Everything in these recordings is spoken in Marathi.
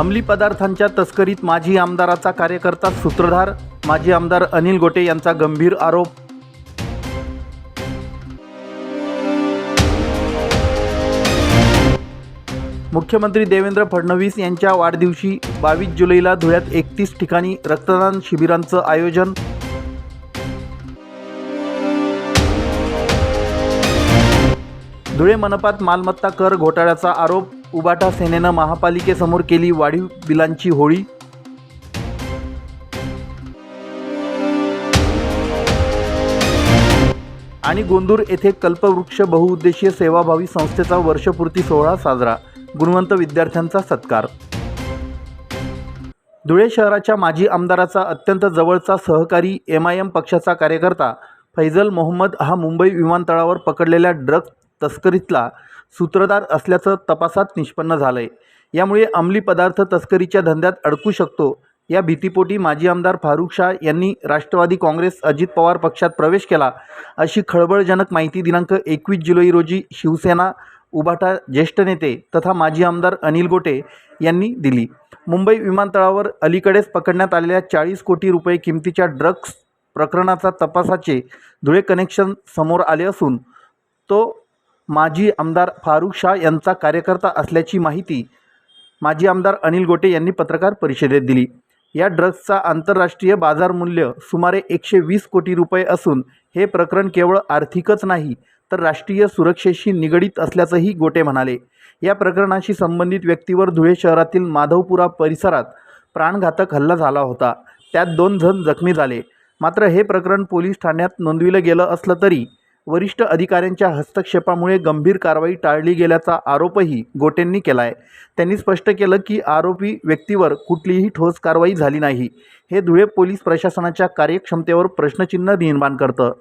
अंमली पदार्थांच्या तस्करीत माजी आमदाराचा कार्यकर्ता सूत्रधार माजी आमदार अनिल गोटे यांचा गंभीर आरोप. मुख्यमंत्री देवेंद्र फडणवीस यांच्या वाढदिवशी बावीस जुलैला धुळ्यात एकतीस ठिकाणी रक्तदान शिबिरांचं आयोजन. धुळे मनपात मालमत्ता कर घोटाळ्याचा आरोप. उबाटा सेनेनं महापालिकेसमोर केली वाढीव बिलांची होळी. आणि गोंदूर येथे कल्पवृक्ष बहुउद्देशीय सेवाभावी संस्थेचा वर्षपूर्ती सोहळा साजरा. गुणवंत विद्यार्थ्यांचा सत्कार. धुळे शहराच्या माजी आमदाराचा अत्यंत जवळचा सहकारी एम आय एम पक्षाचा कार्यकर्ता फैजल मोहम्मद हा मुंबई विमानतळावर पकडलेल्या ड्रग्ज तस्करीतला सूत्रधार असल्याचं तपासात निष्पन्न झालं आहे यामुळे अंमली पदार्थ तस्करीच्या धंद्यात अडकू शकतो. या भीतीपोटी माजी आमदार फारुख शाह यांनी राष्ट्रवादी काँग्रेस अजित पवार पक्षात प्रवेश केला अशी खळबळजनक माहिती दिनांक एकवीस जुलै रोजी शिवसेना उभाटा ज्येष्ठ नेते तथा माजी आमदार अनिल गोटे यांनी दिली. मुंबई विमानतळावर अलीकडेच पकडण्यात आलेल्या चाळीस कोटी रुपये किमतीच्या ड्रग्स प्रकरणाचा तपासाचे धुळे कनेक्शन समोर आले असून तो माजी आमदार फारुख शाह यांचा कार्यकर्ता असल्याची माहिती माजी आमदार अनिल गोटे यांनी पत्रकार परिषदेत दिली. या ड्रग्जचा आंतरराष्ट्रीय बाजारमूल्य सुमारे एकशे वीस कोटी रुपये असून हे प्रकरण केवळ आर्थिकच नाही तर राष्ट्रीय सुरक्षेशी निगडीत असल्याचंही गोटे म्हणाले. या प्रकरणाशी संबंधित व्यक्तीवर धुळे शहरातील माधवपुरा परिसरात प्राणघातक हल्ला झाला होता. त्यात दोन जण जखमी झाले. मात्र हे प्रकरण पोलीस ठाण्यात नोंदविलं गेलं असलं तरी वरिष्ठ अधिकाऱ्यांच्या हस्तक्षेपामुळे गंभीर कारवाई टाळली गेल्याचा आरोपही गोटेंनी केला आहे त्यांनी स्पष्ट केलं की आरोपी व्यक्तीवर कुठलीही ठोस कारवाई झाली नाही. हे धुळे पोलीस प्रशासनाच्या कार्यक्षमतेवर प्रश्नचिन्ह निर्माण करतं.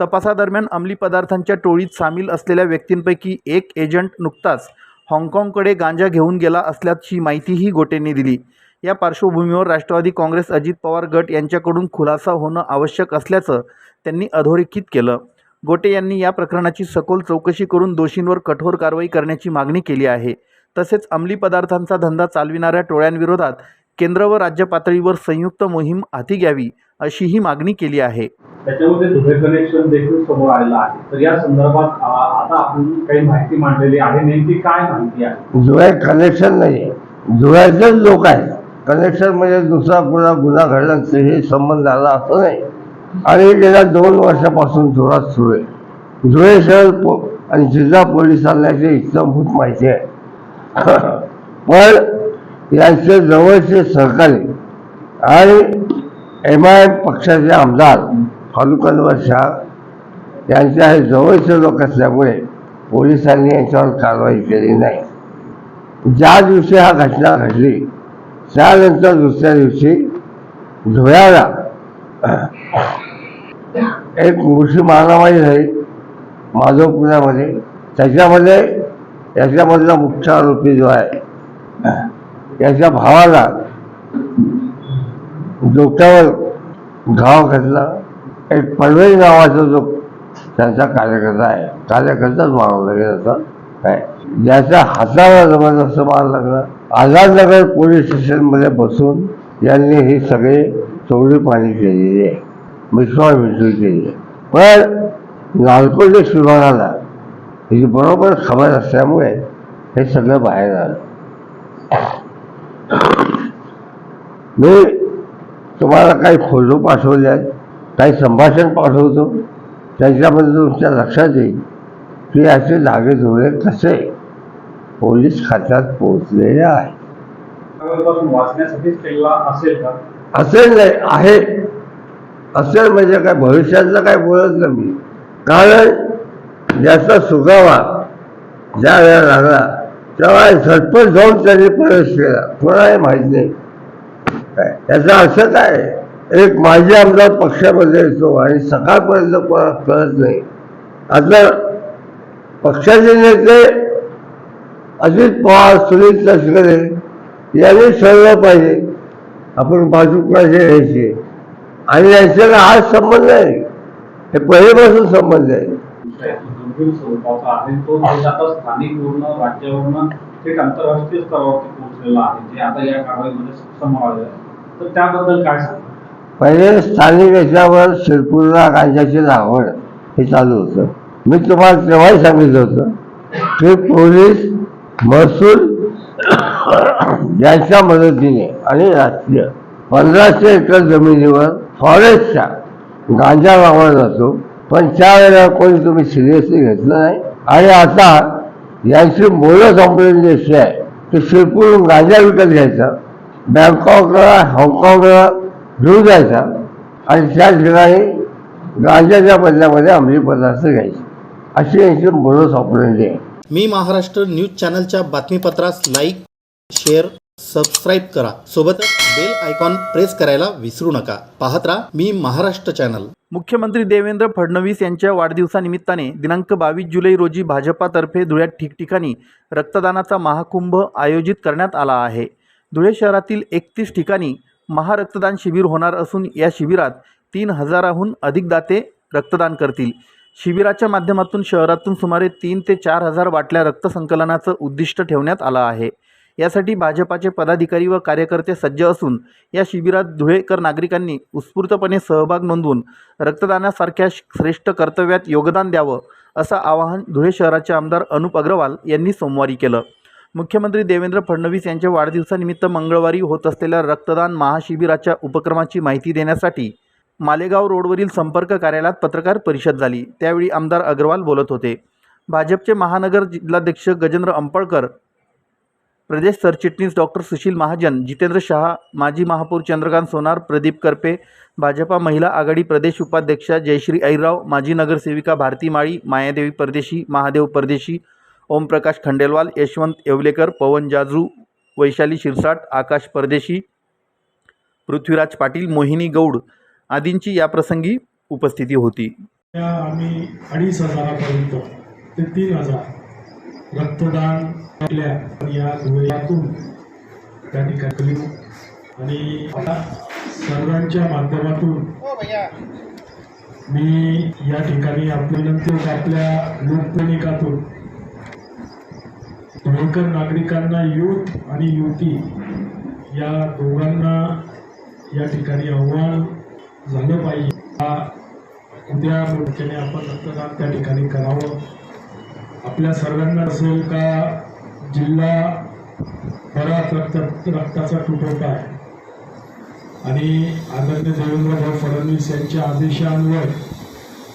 तपासादरम्यान अंमली पदार्थांच्या टोळीत सामील असलेल्या व्यक्तींपैकी एक एजंट नुकताच हाँगकाँगकडे गांजा घेऊन गेला असल्याची माहितीही गोटेंनी दिली. या पार्श्वभूमीवर राष्ट्रवादी काँग्रेस अजित पवार गट यांच्याकडून खुलासा होणं आवश्यक असल्याचं त्यांनी अधोरेखित केलं. गोटे यांनी या प्रकरणाची सखोल चौकशी करून दोषींवर कठोर कारवाई करण्याची मागणी केली आहे. तसेच अंमली पदार्थांचा धंदा चालविणाऱ्या टोळ्यांविरोधात केंद्र व राज्य पातळीवर संयुक्त मोहीम हाती घ्यावी अशीही मागणी केली आहे. त्याच्यामध्ये धुळे कनेक्शन देखील समोर आलेलं आहे. तर या संदर्भात आता आपण काही माहिती मांडलेली आहे. नेमकी काय माहिती आहे? जुळ्या कनेक्शन नाही जुळ्याचेच लोक आहेत. कनेक्शन म्हणजे दुसरा कुणा गुन्हा घडला हे संबंध झाला असं नाही. आणि गेल्या दोन वर्षापासून जोरात सुरू आहे. धुळे शहर पो आणि जिल्हा पोलिसांना इतमभूत माहिती आहे. पण यांचे जवळचे सहकारी आणि एम आय एम पक्षाचे आमदार फारुख अनवर शाह यांचे हे जवळचे लोक असल्यामुळे पोलिसांनी यांच्यावर कारवाई केली नाही. ज्या दिवशी हा घटना घडली त्यानंतर दुसऱ्या दिवशी धुळ्याला एक ऋषी मारामारी झाली पुण्यामध्ये त्याच्यामध्ये याच्यामधला मुख्य आरोपी जो आहे याच्या भावाला डोक्यावर घाव घातला. एक पडवेल नावाचा जो त्यांचा कार्यकर्ता आहे कार्यकर्ताच मारला लागेल असं काय? ज्याच्या हाताला जबरदस्त मार लागला. आझादनगर पोलीस स्टेशनमध्ये बसून यांनी हे सगळे चोरी पाणी केलेली आहे. मिसळ मिसळ केली आहे. पण नार्कोटिक्स विभागाला ही बरोबर खबर असल्यामुळे हे सगळं बाहेर आलं. मी तुम्हाला काही फोटो पाठवले आहेत काही संभाषण पाठवतो. त्याच्यामध्ये तुमच्या लक्षात येईल की असे धागे धुळे कसे पोलीस खात्यात पोहोचलेले आहे वाचण्यासाठीच केला असेल का? असेल नाही आहे. असेल म्हणजे काय भविष्यातलं काय बोलत नाही मी. कारण ज्याचा सुगावा ज्या वेळेला लागला तेव्हा झटपट जाऊन त्यांनी प्रवेश केला. कोणालाही माहीत नाही. काय? याचा अर्थ काय? एक माजी आमदार पक्षामध्ये येतो आणि सकाळपर्यंत कोणाला कळत नाही. आता पक्षाचे नेते अजित पवार सुनील तटकरे यांनी ठरलं पाहिजे आपण बाजू कोणाची घ्यायची आणि यांच्याकडे हा संबंध आहे. हे पहिल्यापासून संबंध आहे. आहे. आंतरराष्ट्रीय स्तरावरती आता या कारवाईमध्ये तर त्याबद्दल काय पहिले स्थानिक याच्यावर शिरपूरला गांजाची लागवड हे चालू होतं. मी तुम्हाला तेव्हाही सांगितलं होतं की पोलीस महसूल यांच्या मदतीने आणि राष्ट्रीय पंधराशे एकर जमिनीवर फॉरेस्टचा गांजा लावला जातो. पण त्यावेळेला कोणी तुम्ही सिरियसली घेतलं नाही. आणि आता यांची मुलं कंप्लेंट अशी आहे की शिरपूरून गांजा विकत घ्यायचा बँकॉकला हाँगकाँगला घेऊन जायचा आणि त्या ठिकाणी गांजाच्या बदल्यामध्ये अंमली पदार्थ घ्यायचे. अशी यांची मुलं कंप्लेंट आहे. मी महाराष्ट्र न्यूज चॅनलच्या बातमीपत्रास लाईक शेअर सबस्क्राईब करा. सोबतच बेल आयकॉन प्रेस करायला विसरू नका. पाहत राहा मी महाराष्ट्र चॅनल मुख्यमंत्री देवेंद्र फडणवीस यांच्या वाढदिवसानिमित्ताने दिनांक बावीस जुलै रोजी भाजपातर्फे धुळ्यात ठिकठिकाणी रक्तदानाचा महाकुंभ आयोजित करण्यात आला आहे. धुळे शहरातील एकतीस ठिकाणी महारक्तदान शिबिर होणार असून या शिबिरात तीन हजाराहून अधिक दाते रक्तदान करतील. शिबिराच्या माध्यमातून शहरातून सुमारे तीन ते चार हजार बाटल्या रक्तसंकलनाचं उद्दिष्ट ठेवण्यात आलं आहे. यासाठी भाजपाचे पदाधिकारी व कार्यकर्ते सज्ज असून या शिबिरात धुळेकर नागरिकांनी उत्स्फूर्तपणे सहभाग नोंदवून रक्तदानासारख्या श्रेष्ठ कर्तव्यात योगदान द्यावं असं आवाहन धुळे शहराचे आमदार अनुप अग्रवाल यांनी सोमवारी केलं. मुख्यमंत्री देवेंद्र फडणवीस यांच्या वाढदिवसानिमित्त मंगळवारी होत असलेल्या रक्तदान महाशिबिराच्या उपक्रमाची माहिती देण्यासाठी मालेगाव रोडवरील संपर्क कार्यालयात पत्रकार परिषद झाली. त्यावेळी आमदार अग्रवाल बोलत होते. भाजपचे महानगर जिल्हाध्यक्ष गजेंद्र अंपळकर प्रदेश सरचिटणीस डॉक्टर सुशील महाजन जितेंद्र शहा माजी महापौर चंद्रकांत सोनार प्रदीप करपे भाजपा महिला आघाडी प्रदेश उपाध्यक्षा जयश्री ऐराव माजी नगरसेविका भारती माळी मायादेवी परदेशी महादेव परदेशी ओमप्रकाश खंडेलवाल यशवंत येवलेकर पवन जाजू वैशाली शिरसाट आकाश परदेशी पृथ्वीराज पाटील मोहिनी गौड आदींची याप्रसंगी उपस्थिती होती. आम्ही अडीच हजारापर्यंत ते तीन हजार रक्तदान या धुळ्यातून त्या ठिकाणी. आणि आता सर्वांच्या माध्यमातून मी या ठिकाणी आपली विनंती होती आपल्या लोकसैनिकातून धुळेकर नागरिकांना युथ आणि युवती या दोघांना या ठिकाणी आव्हान झालं पाहिजे हा उद्या मोर्चाने आपण रक्तदान त्या ठिकाणी करावं आपल्या सर्वांना असेल का जिल्हा बराच रक्त रक्ताचा तुटवडा आहे? आणि आदरणीय देवेंद्रभाऊ फडणवीस यांच्या आदेशांवर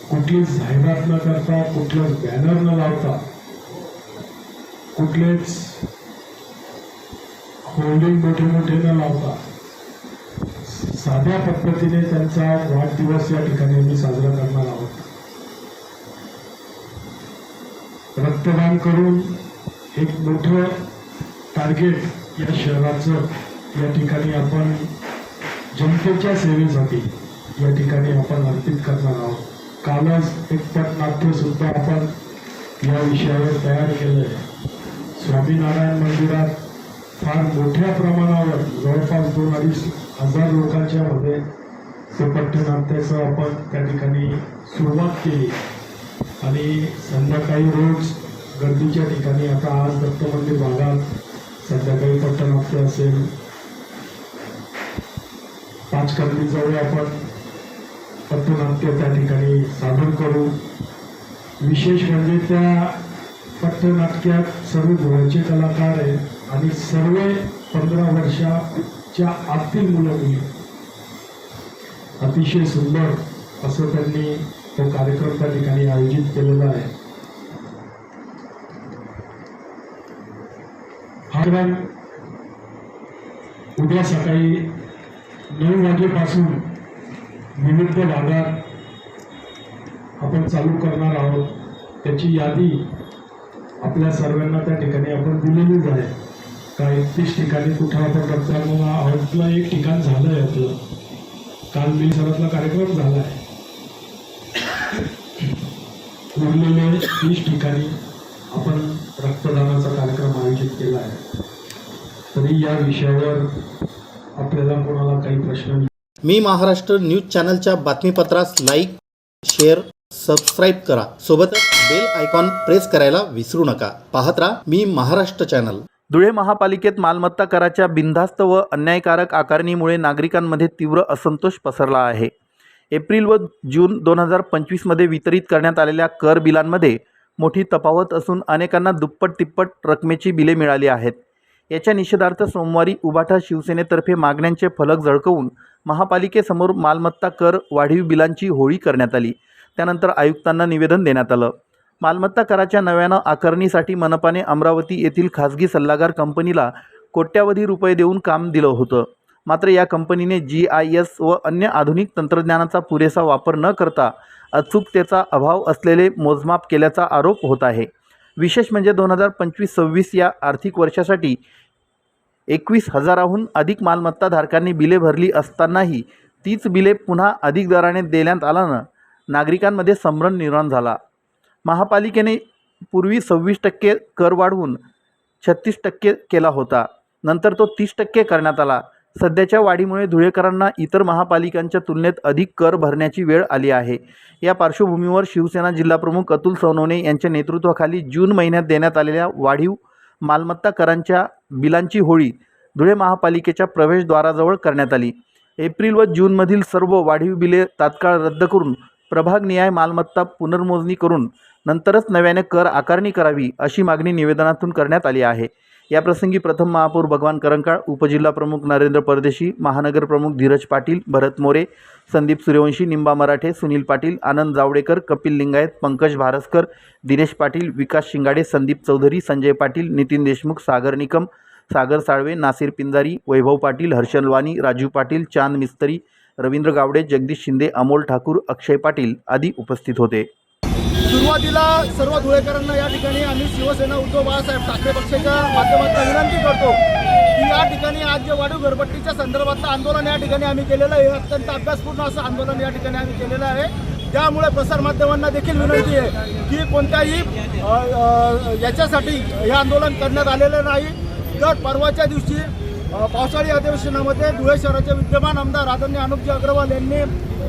कुठलीच जाहिरात न करता कुठलंच बॅनर न लावता कुठलेच होल्डिंग मोठे मोठे न लावता साध्या पद्धतीने त्यांचा वाढदिवस या ठिकाणी आम्ही साजरा करणार आहोत. रक्तदान करून एक मोठं टार्गेट या शहराचं या ठिकाणी आपण जनतेच्या सेवेसाठी या ठिकाणी आपण अर्पित करणार आहोत. कालच एक पटनाट्यसुद्धा आपण या विषयावर तयार केलं आहे स्वामीनारायण मंदिरात फार मोठ्या प्रमाणावर जवळपास दोन अडीच हजार लोकांच्या मध्ये ते पट्टनाट्याचं आपण त्या ठिकाणी सुरुवात केली. आणि संध्याकाळी रोज गर्दीच्या ठिकाणी आता आज दत्त मंदिर भागात संध्याकाळी पट्टनाट्य असेल. पाच जवळ आपण. पट्टनाट्य त्या ठिकाणी सादर करू. विशेष म्हणजे त्या पट्टनाट्यात सर्व धुळ्याचे कलाकार आहेत आणि सर्व पंधरा वर्षाच्या आतील मुलं अतिशय सुंदर असं त्यांनी तो कार्यक्रम त्या ठिकाणी आयोजित केलेला आहे. उद्या सकाळी नऊ वाजेपासून विविध भागात आपण चालू करणार आहोत. त्याची यादी आपल्या सर्वांना त्या ठिकाणी आपण दिलेलीच आहे. का एकतीस ठिकाणी कुठं आपण रक्तदान आहोतला एक ठिकाण झालं आहे आपलं. काल मिलसरातला कार्यक्रम झाला आहे. उरलेले तीस ठिकाणी आपण रक्तदानाचा कार्यक्रम आयोजित केला आहे. तरी या विषयावर आपल्याला कोणाला काही प्रश्न मी महाराष्ट्र न्यूज चॅनलच्या बातमीपत्रास लाईक शेअर सबस्क्राईब करा. सोबतच बेल आयकॉन प्रेस करायला विसरू नका. पाहत राहा मी महाराष्ट्र चॅनल. धुळे महापालिकेत मालमत्ता कराच्या बिनधास्त व अन्यायकारक आकारणीमुळे नागरिकांमध्ये तीव्र असंतोष पसरला आहे. एप्रिल व जून दोन हजार पंचवीसमध्ये वितरित करण्यात आलेल्या कर बिलांमध्ये मोठी तफावत असून अनेकांना दुप्पट तिप्पट रकमेची बिले मिळाली आहेत. याच्या निषेधार्थ सोमवारी उबाठा शिवसेनेतर्फे मागण्यांचे फलक झळकवून महापालिकेसमोर मालमत्ता कर वाढीव बिलांची होळी करण्यात आली. त्यानंतर आयुक्तांना निवेदन देण्यात आलं. मालमत्ता कराच्या नव्यानं आकारणीसाठी मनपाने अमरावती येथील खाजगी सल्लागार कंपनीला कोट्यावधी रुपये देऊन काम दिलं होतं. मात्र या कंपनीने जी आय एस व अन्य आधुनिक तंत्रज्ञानाचा पुरेसा वापर न करता अचूकतेचा अभाव असलेले मोजमाप केल्याचा आरोप होत आहे. विशेष म्हणजे दोन हजार पंचवीस सव्वीस या आर्थिक वर्षासाठी एकवीस हजाराहून अधिक मालमत्ताधारकांनी बिले भरली असतानाही तीच बिले पुन्हा अधिक दराने देण्यात आल्यानं नागरिकांमध्ये संभ्रम निर्माण झाला. महापालिकेने पूर्वी सव्वीस टक्के कर वाढवून छत्तीस टक्के केला होता. नंतर तो तीस टक्के करण्यात आला. सध्याच्या वाढीमुळे धुळेकरांना इतर महापालिकांच्या तुलनेत अधिक कर भरण्याची वेळ आली आहे. या पार्श्वभूमीवर शिवसेना जिल्हाप्रमुख अतुल सोनवणे यांच्या नेतृत्वाखाली जून महिन्यात देण्यात आलेल्या वाढीव मालमत्ता करांच्या बिलांची होळी धुळे महापालिकेच्या प्रवेशद्वाराजवळ करण्यात आली. एप्रिल व जूनमधील सर्व वाढीव बिले तात्काळ रद्द करून प्रभागनिहाय मालमत्ता पुनर्मोजणी करून नंतरच नव्याने कर आकारणी करावी अशी मागणी निवेदनातून करण्यात आली आहे. याप्रसंगी प्रथम महापौर भगवान करंकाळ उपजिल्हा प्रमुख नरेंद्र परदेशी महानगर प्रमुख धीरज पाटील भरत मोरे संदीप सूर्यवंशी निंबा मराठे सुनील पाटील आनंद जावडेकर कपिल लिंगायत पंकज भारसकर दिनेश पाटील विकास शिंगाडे संदीप चौधरी संजय पाटील नितीन देशमुख सागर निकम सागर साळवे नासिर पिंजारी वैभव पाटील हर्षल वाणी राजू पाटील चांद मिस्त्री रवींद्र गावडे जगदीश शिंदे अमोल ठाकूर अक्षय पाटील आदी उपस्थित होते. सुरुवातीला सर्व धुळेकरांना या ठिकाणी आम्ही शिवसेना उद्धव बाळासाहेब ठाकरे पक्षाच्या माध्यमातून विनंती करतो की या ठिकाणी आज जे वाढीव घरपट्टीच्या संदर्भातलं आंदोलन या ठिकाणी आम्ही केलेलं आहे अत्यंत अभ्यासपूर्ण असं आंदोलन या ठिकाणी आम्ही केलेलं आहे. त्यामुळे प्रसारमाध्यमांना देखील विनंती आहे की कोणत्याही याच्यासाठी हे आंदोलन करण्यात आलेलं नाही. तर परवाच्या दिवशी पावसाळी अधिवेशनामध्ये धुळे शहराचे विद्यमान आमदार आदरणीय अनुपजी अग्रवाल यांनी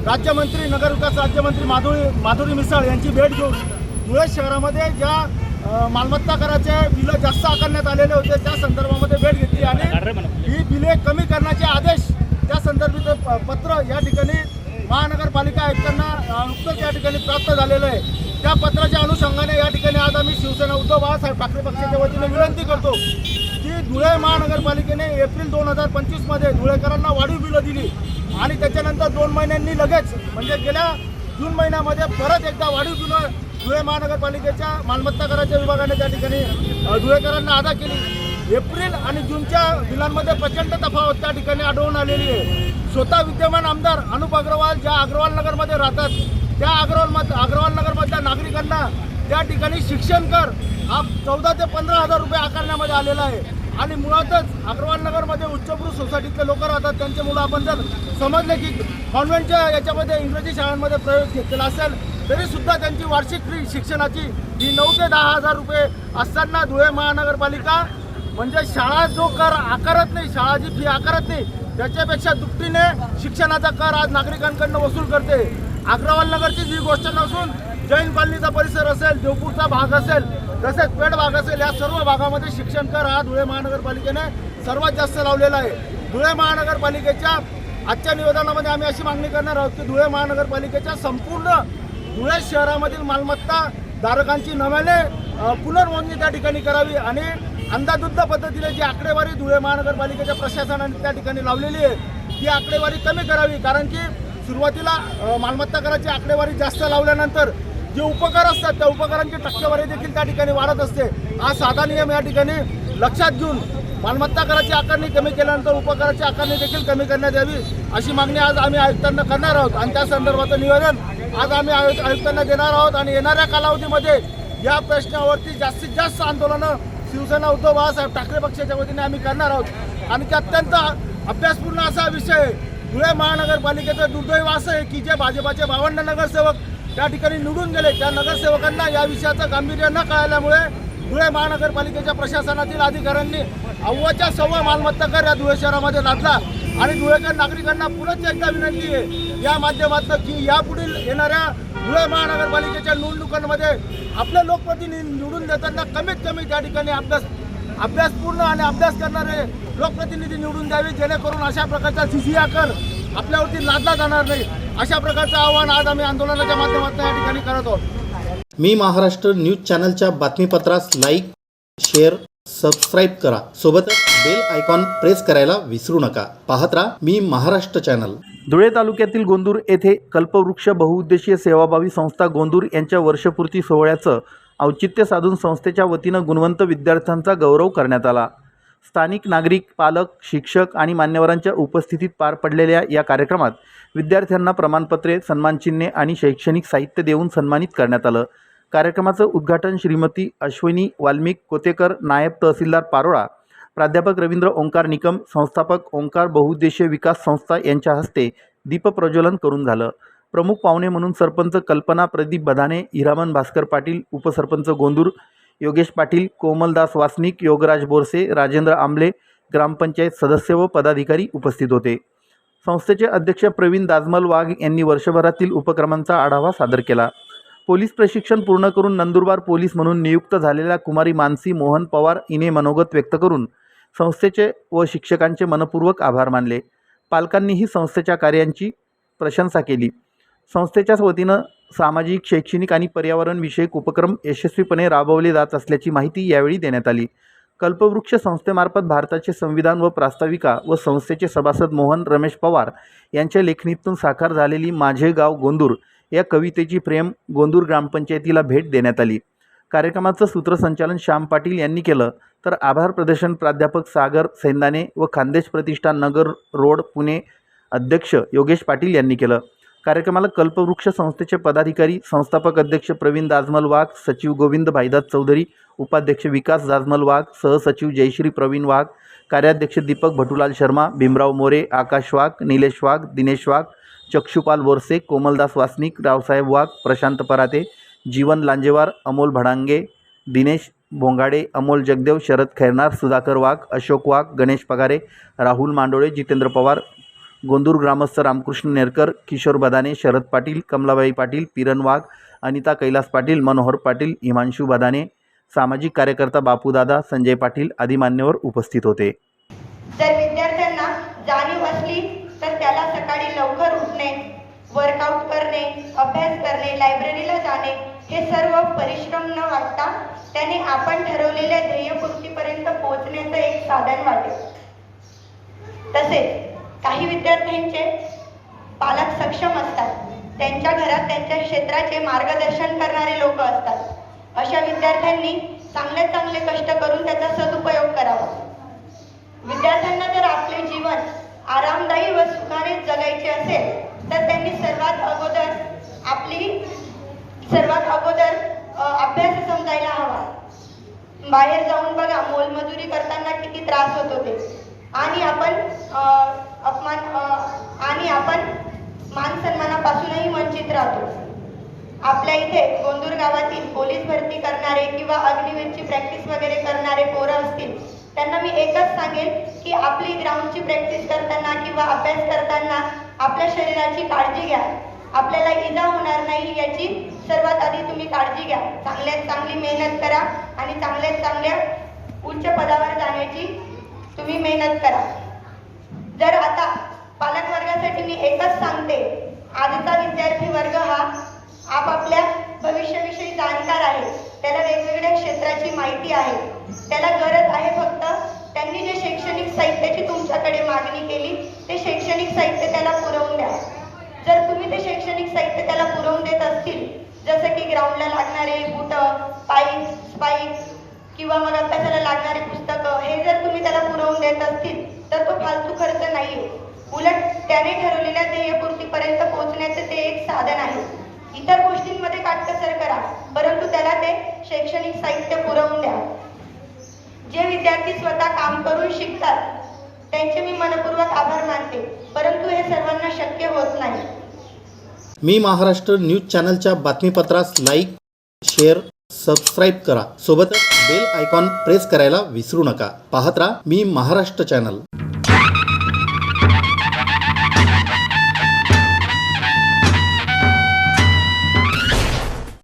राज्यमंत्री नगरविकास राज्यमंत्री माधुरी माधुरी मिसाळ यांची भेट घेऊन धुळे शहरामध्ये ज्या मालमत्ता कराचे बिलं जास्त आकारण्यात आलेले होते त्या संदर्भामध्ये भेट घेतली आणि ही बिले कमी करण्याचे आदेश त्या संदर्भित प- पत्र या ठिकाणी महानगरपालिका आयुक्तांना नुकतंच या ठिकाणी प्राप्त झालेलं आहे. त्या पत्राच्या अनुषंगाने या ठिकाणी आज आम्ही शिवसेना उद्धव बाळासाहेब ठाकरे पक्षाच्या वतीने विनंती करतो धुळे महानगरपालिकेने एप्रिल दोन हजार पंचवीसमध्ये धुळेकरांना वाढीव बिलं दिली. आणि त्याच्यानंतर दोन महिन्यांनी लगेच म्हणजे गेल्या जून महिन्यामध्ये परत एकदा वाढीव बिलं धुळे महानगरपालिकेच्या मालमत्ता कराच्या विभागाने त्या ठिकाणी धुळेकरांना अदा केली. एप्रिल आणि जूनच्या बिलांमध्ये प्रचंड तफावत त्या ठिकाणी आढळून आलेली आहे. स्वतः विद्यमान आमदार अनुप अग्रवाल ज्या अग्रवाल नगरमध्ये राहतात त्या अग्रवाल मध अग्रवाल नगरमधल्या नागरिकांना त्या ठिकाणी शिक्षण कर हा चौदा ते पंधरा हजार रुपये आकारण्यामध्ये आलेला आहे. आणि मुळातच अग्रवाल नगरमध्ये उच्चभ्रू सोसायटीतले लोक राहतात त्यांचे मुलं आपण जर समजले की कॉन्व्हेंटच्या याच्यामध्ये इंग्रजी शाळांमध्ये प्रवेश घेतलेला असेल तरीसुद्धा त्यांची वार्षिक फी शिक्षणाची ही नऊ ते दहा हजार रुपये असताना धुळे महानगरपालिका म्हणजे शाळा जो कर आकारत नाही शाळा जी फी आकारत नाही त्याच्यापेक्षा दुपटीने शिक्षणाचा कर आज नागरिकांकडनं वसूल करते. अग्रवाल नगरचीच ही गोष्ट नसून जैन कॉलनीचा परिसर असेल देवपूरचा भाग असेल तसेच पेड भाग असेल या सर्व भागामध्ये शिक्षण कर. हा धुळे महानगरपालिकेने सर्वात जास्त लावलेला आहे. धुळे महानगरपालिकेच्या आजच्या निवेदनामध्ये आम्ही अशी मागणी करणार आहोत की धुळे महानगरपालिकेच्या संपूर्ण धुळे शहरामधील मालमत्ता धारकांची नव्याने पुनर्नोंदणी त्या ठिकाणी करावी आणि अंदाधुद्ध पद्धतीने जी आकडेवारी धुळे महानगरपालिकेच्या प्रशासनाने त्या ठिकाणी लावलेली आहे ती आकडेवारी कमी करावी. कारण की सुरुवातीला मालमत्ता कराची आकडेवारी जास्त लावल्यानंतर जे उपकार असतात त्या उपकरांची टक्केवारी देखील त्या ठिकाणी वाढत असते. हा साधा नियम या ठिकाणी लक्षात घेऊन मालमत्ता कराची आकारणी कमी केल्यानंतर उपकाराची आकारणी देखील कमी करण्यात यावी अशी मागणी आज आम्ही आयुक्तांना करणार आहोत. आणि त्या संदर्भाचं निवेदन आज आम्ही आयु आयुक्तांना देणार आहोत. आणि येणाऱ्या कालावधीमध्ये या प्रश्नावरती जास्तीत जास्त आंदोलनं शिवसेना उद्धव बाळासाहेब ठाकरे पक्षाच्या वतीने आम्ही करणार आहोत. आणि ते अत्यंत अभ्यासपूर्ण असा विषय आहे. धुळे महानगरपालिकेचं दुर्दैव असं आहे की जे भाजपाचे बावन्न नगरसेवक त्या ठिकाणी निवडून गेले त्या नगरसेवकांना या विषयाचं गांभीर्य न कळाल्यामुळे धुळे महानगरपालिकेच्या प्रशासनातील अधिकाऱ्यांनी अव्वाच्या सव्वा मालमत्ता कर या धुळे शहरामध्ये लादला. आणि धुळेकर नागरिकांना पुनच एकदा विनंती आहे या माध्यमातून की यापुढील येणाऱ्या धुळे महानगरपालिकेच्या निवडणुकांमध्ये आपले लोकप्रतिनिधी निवडून देताना कमीत कमी त्या ठिकाणी अभ्यास अभ्यासपूर्ण आणि अभ्यास करणारे लोकप्रतिनिधी निवडून द्यावे जेणेकरून अशा प्रकारचा सीसीया कर आपल्यावरती लादला जाणार नाही. अशा प्रकारचं आव्हान आज आम्ही आंदोलनाच्या माध्यमातून या ठिकाणी करत आहोत. मी महाराष्ट्र न्यूज चॅनलच्या बातमीपत्रास लाईक शेअर सबस्क्राईब करा. सोबतच बेल आयकॉन प्रेस करायला विसरू नका. पाहत राहा मी महाराष्ट्र चॅनल. धुळे तालुक्यातील गोंदूर येथे कल्पवृक्ष बहुउद्देशीय सेवाभावी संस्था गोंदूर यांच्या वर्षपूर्ती सोहळ्याचं औचित्य साधून संस्थेच्या वतीनं गुणवंत विद्यार्थ्यांचा गौरव करण्यात आला. स्थानिक नागरिक पालक शिक्षक आणि मान्यवरांच्या उपस्थितीत पार पडलेल्या या कार्यक्रमात विद्यार्थ्यांना प्रमाणपत्रे सन्मानचिन्हे आणि शैक्षणिक साहित्य देऊन सन्मानित करण्यात आलं. कार्यक्रमाचं उद्घाटन श्रीमती अश्विनी वाल्मिक कोतेकर नायब तहसीलदार पारोळा प्राध्यापक रवींद्र ओंकार निकम संस्थापक ओंकार बहुउद्देशीय विकास संस्था यांच्या हस्ते दीपप्रज्वलन करून झालं. प्रमुख पाहुणे म्हणून सरपंच कल्पना प्रदीप बधाने हिरामन भास्कर पाटील उपसरपंच गोंदूर योगेश पाटील कोमलदास वासनिक योगराज बोरसे राजेंद्र आंबले ग्रामपंचायत सदस्य व पदाधिकारी उपस्थित होते. संस्थेचे अध्यक्ष प्रवीण दाजमल वाघ यांनी वर्षभरातील उपक्रमांचा आढावा सादर केला. पोलीस प्रशिक्षण पूर्ण करून नंदुरबार पोलीस म्हणून नियुक्त झालेल्या कुमारी मानसी मोहन पवार हिने मनोगत व्यक्त करून संस्थेचे व शिक्षकांचे मनपूर्वक आभार मानले. पालकांनीही संस्थेच्या कार्यांची प्रशंसा केली. संस्थेच्याच वतीनं सामाजिक शैक्षणिक आणि पर्यावरणविषयक उपक्रम यशस्वीपणे राबवले जात असल्याची माहिती यावेळी देण्यात आली. कल्पवृक्ष संस्थेमार्फत भारताचे संविधान व प्रास्ताविका व संस्थेचे सभासद मोहन रमेश पवार यांच्या लेखणीतून साकार झालेली माझे गाव गोंदूर या कवितेची प्रेम गोंदूर ग्रामपंचायतीला भेट देण्यात आली. कार्यक्रमाचं सूत्रसंचालन श्याम पाटील यांनी केलं. तर आभार प्रदर्शन प्राध्यापक सागर सैंदाने व खानदेश प्रतिष्ठान नगर रोड पुणे अध्यक्ष योगेश पाटील यांनी केलं. कार्यक्रमाला कल्पवृक्ष संस्थेचे पदाधिकारी संस्थापक अध्यक्ष प्रवीण दाजमल वाघ सचिव गोविंद भाईदास चौधरी उपाध्यक्ष विकास दाजमल वाघ सहसचिव जयश्री प्रवीण वाघ कार्याध्यक्ष दीपक भटुलाल शर्मा भीमराव मोरे आकाश वाघ निलेश वाघ दिनेश वाघ चक्षुपाल बोरसे कोमलदास वासनिक रावसाहेब वाघ प्रशांत पराते जीवन लांजेवार अमोल भडांगे दिनेश भोंगाडे अमोल जगदेव शरद खैरनार सुधाकर वाघ अशोक वाघ गणेश पगारे राहुल मांडोळे जितेंद्र पवार गोंदूर ग्रामस्थ रामकृष्ण नेरकर किशोर बदाने शरद पाटील कमलाबाई पाटील पिरन वाघ अनिता कैलास पाटील मनोहर पाटील हिमांशू बदाने सामाजिक कार्यकर्ता बापूदादा संजय पाटील आदी मान्यवर उपस्थित होते. जर विद्यार्थ्यांना जाणीव असली तर त्याला सकाळी लवकर उठणे वर्कआउट करणे अभ्यास करणे लायब्ररीला जाणे हे सर्व परिश्रम न वाटता त्याने आपण ठरवलेल्या ध्येयपूर्तीपर्यंत पोहोचण्याचं एक साधन वाटेल. तसेच काही विद्यार्थ्यांचे पालक सक्षम असतात. त्यांच्या घरात त्यांच्या क्षेत्राचे मार्गदर्शन करणारे लोक असतात. अशा विद्यार्थ्यांनी चांगले चांगले कष्ट करून त्याचा सदुपयोग करावा. विद्यार्थ्यांना जर आपले जीवन आरामदायी व सुखाने जगायचे असेल तर त्यांनी सर्वात अगोदर आपली सर्वात अगोदर अभ्यास समजायला हवा. बाहेर जाऊन बघा मोलमजुरी करताना किती त्रास होत होते. आणि आपण अपमान आणि आपण मान सन्मानापासूनही वंचित राहतो. आपल्या इथे गोंदूर गावातील पोलीस भरती करणारे किंवा अग्निवीरची प्रॅक्टिस वगैरे करणारे पोरं असतील त्यांना मी एकच सांगेन की आपली ग्राउंडची प्रॅक्टिस करताना किंवा अभ्यास करताना आपल्या शरीराची काळजी घ्या. आपल्याला इजा होणार नाही याची सर्वात आधी तुम्ही काळजी घ्या. चांगल्यात चांगली मेहनत करा आणि चांगल्यात चांगल्या उच्च पदावर जाण्याची तुम्ही मेहनत करा. जर आता पालक वर्गासाठी मी एकच सांगते आजचा विद्यार्थी वर्ग हा आपापल्या भविष्याविषयी जाणकार आहे. त्याला वेगवेगळ्या क्षेत्राची माहिती आहे. त्याला गरज आहे फक्त त्यांनी जे शैक्षणिक साहित्याची तुमच्याकडे मागणी केली ते शैक्षणिक साहित्य त्याला पुरवून द्या. जर तुम्ही ते शैक्षणिक साहित्य त्याला पुरवून देत असतील जसं की ग्राउंडला लागणारे बुटं पाईप स्पाईक किंवा मग अभ्यासाला लागणारी पुस्तकं हे जर तुम्ही त्याला पुरवून देत असतील तर तो फाल त्याने ठरवलेल्या ध्येयपूर्तीपर्यंत पोहोचण्याचे ते एक साधन आहे. इतर गोष्टींमध्ये काटकसर करा परंतु त्याला ते शैक्षणिक साहित्य पुरवून द्या. जे विद्यार्थी स्वतः काम करून शिकतात त्यांचे मी मनपूर्वक आभार मानते परंतु हे सर्वांना शक्य होत नाही. मी महाराष्ट्र न्यूज चॅनलच्या बातमीपत्रास लाईक शेअर सबस्क्राईब करा. सोबतच बेल आयकॉन प्रेस करायला विसरू नका. पाहत राहा मी महाराष्ट्र चॅनल.